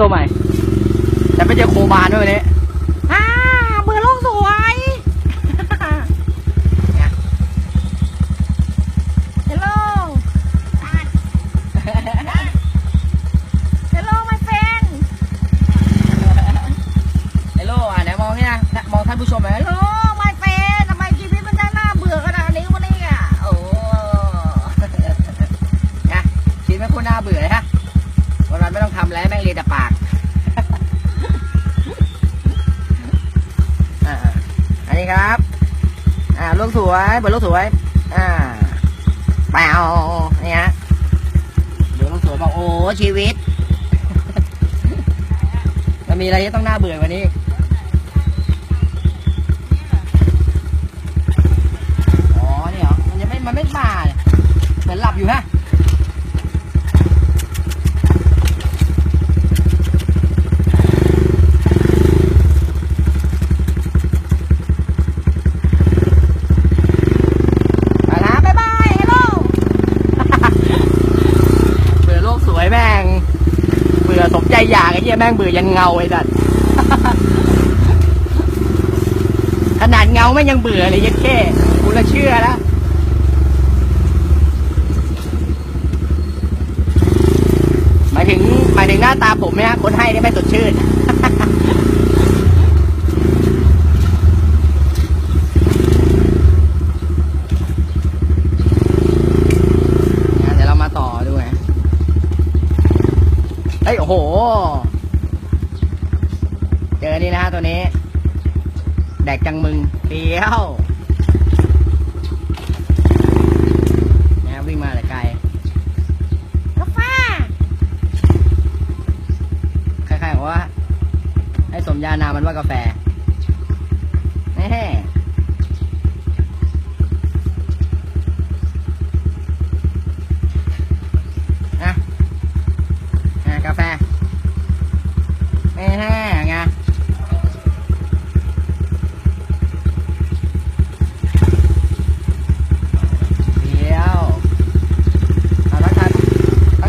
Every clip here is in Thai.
ตัวใหม่ แต่ไม่เจอโคบานด้วยวันนี้ นี้ครับ อ่าลูกสวยเปิดลูกสวย อ่าเปล่านี่ฮะดูลูกสวยบอกโอ้ชีวิตมันมีอะไรที่ต้องน่าเบื่อกว่านี้อ๋อนี่เหรอมันยังไม่มันไม่มาเนี่ยเหมือนหลับอยู่ฮะ ไปละบ๊ายบายฮัลโหล เบื่อโลกสวยแม่ง เบื่อสมใจอยากไอ้เหี้ยแม่งเบื่อยันเงาไอ้สัสขนาดเงาแม่งยังเบื่อเลยยัดแค่กูละเชื่อแล้วหมายถึงหมายถึงหน้าตาผมเนี่ยคนให้เนี่ยไม่สดชื่น งั้นเดี๋ยวเรามาต่อดูไงเฮ้ย โอ้โห เจอนี่นะฮะตัวนี้ แดกจังมึงเดียวนะวิ่งมาแต่ไกลกาแฟคล้ายๆกับว่า ให้สมญานามมันว่ากาแฟแน่อะอะกาแฟแน่ไงเดี๋ยวเอาทักทาย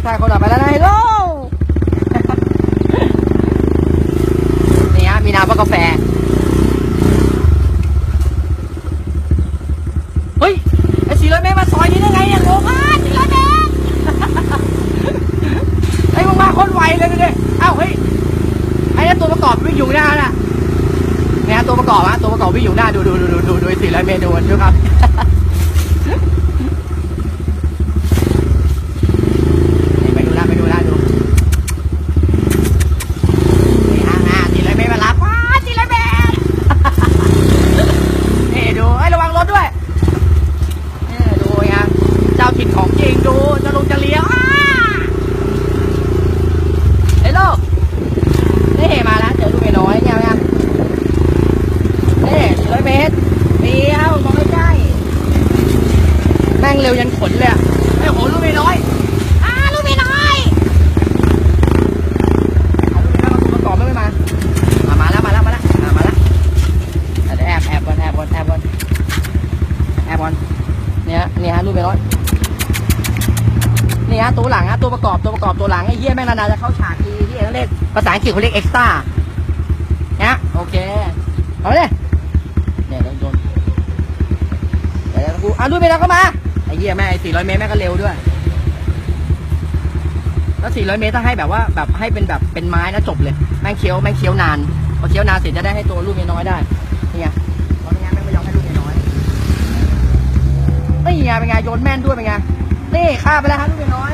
ทักทายคนต่อไปแล้วนะฮัลโลนี่ฮะมีน้ำว่ากาแฟ เฮ้ย ไอ้สีร้อยเมตรมาซอยนี้ได้ไงเนี่ยโง่มากสีร้อยเมตรไอ้มึงมาคนไวเลยดูดิเอ้าเฮ้ย ไอ้นั่นตัวประกอบวิ่งอยู่หน้าน่ะเนี่ยฮะตัวประกอบฮะตัวประกอบวิ่งอยู่หน้าดูดูดูดูดูดูสี่ร้อยเมตรดูดูครับ นี่ไปดูนะไปดูนะดู นี่ฮะอ่าสี่ร้อยเมตรมารับว้าสี่ร้อยเมตร นี่ดูไอ้ยระวังรถด้วยนี่ดูไงเจ้าถิ่นของจริงดูจะลงจะเลี้ยวอ้าเฮ้ยโลกนี่มาแล้วเจอลูกเมน้อยเนี่ยไงนี่สี่ร้อยเมตรเดียวมองใกล้ๆแม่งเร็วยันขนเลยอะไอ้โหลูกเมน้อย อ่าลูกพี่น้อย เอาลูกเมน้อยมาตัวประกอบไม่มา มา มาแล้ว มาแล้ว มาแล้วอะมาแล้วอะเดี๋ยวแอบแอบบนแอบบนแอบบนแอบบนเนี่ฮะนี่ฮะรูปเมร้อยนี่ฮะตัวหลังฮะตัวประกอบตัวประกอบตัวหลังไอ้เหี้ยแม่งนานๆจะเข้าฉากทีที่เขาเรียกภาษาอังกฤษเขาเรียกเอ็กซ์ต้าเนี่ยโอเคเอาเลยเนี่ยโดนโดนเดี๋ยวกูอะรูปเมร้อยเข้ามาไอ้เหี้ยแม่ไอ้สี่ร้อยเมตรแม่งก็เร็วด้วยแล้ว400เมตรถ้าให้แบบว่าแบบให้เป็นแบบเป็นไม้นะจบเลยแม่งเคี้ยวแม่งเคี้ยวนานพอเคี้ยวนานเสร็จจะได้ให้ตัวลูกเมียน้อยได้นี่ไง นี่ไงเป็นไงโยนแม่นด้วยเป็นไงนี่ฆ่าไปแล้วฮะลูกน้อย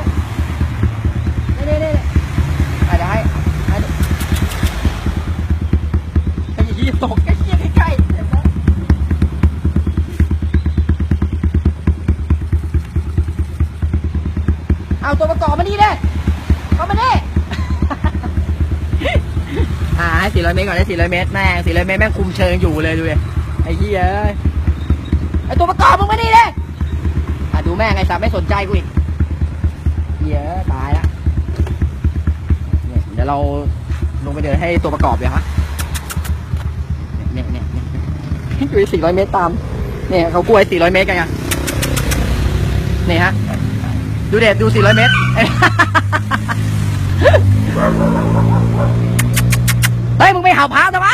นี่นี่นี่อะเดี๋ยวให้ให้ดูไอ้ยี่ตกใกล้ใกล้เอาตัวประกอบมานี่เลยเข้ามาดิอ่าให้สี่ร้อยเมตรก่อนให้สี่ร้อยเมตรแม่งสี่ร้อยเมตรแม่งคุมเชิงอยู่เลยดูเลยไอ้เหี้ยเอ้ยไอ้ตัวประกอบมึงมานี่เลย ดูแม่งไอ้สามไม่สนใจกูอีกเหี้ยตายละเนี่ยเดี๋ยวเราลงไปเดินให้ตัวประกอบเลยฮะเนี่ยเนี่ยเนี่ยเนี่ยดูสี่ร้อยเมตรตาม เนี่ยเขากลัวสี่ร้อยเมตรกันไงนี่ฮะ ดูเด็ดดูสี่ร้อยเมตรเฮ้ยมึงไปเห่าพาทำไม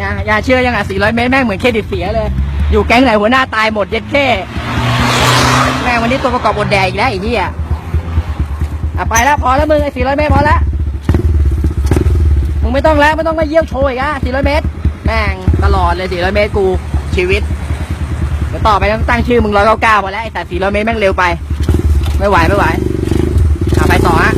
ย่าอย่าเชื่อยังอะ400 เมตรแม่งเหมือนเครดิตเสียเลย อยู่แก๊งไหนหัวหน้าตายหมดเย็ดแค่แม่งวันนี้ตัวประกอบบทแดงอีกแล้วไอ้เหี้ยอะไปแล้วพอแล้วมึงไอ้400เมตรพอแล้วมึงไม่ต้องแล้วไม่ต้องมาเยี่ยวโชว์อีกอะ400เมตรแม่งตลอดเลย400เมตรกูชีวิตเดี๋ยวต่อไปต้องตั้งชื่อมึง199พอแล้วไอ้แต่400เมตรแม่งเร็วไป ไม่ไหวไม่ไหวอะไปต่อฮะ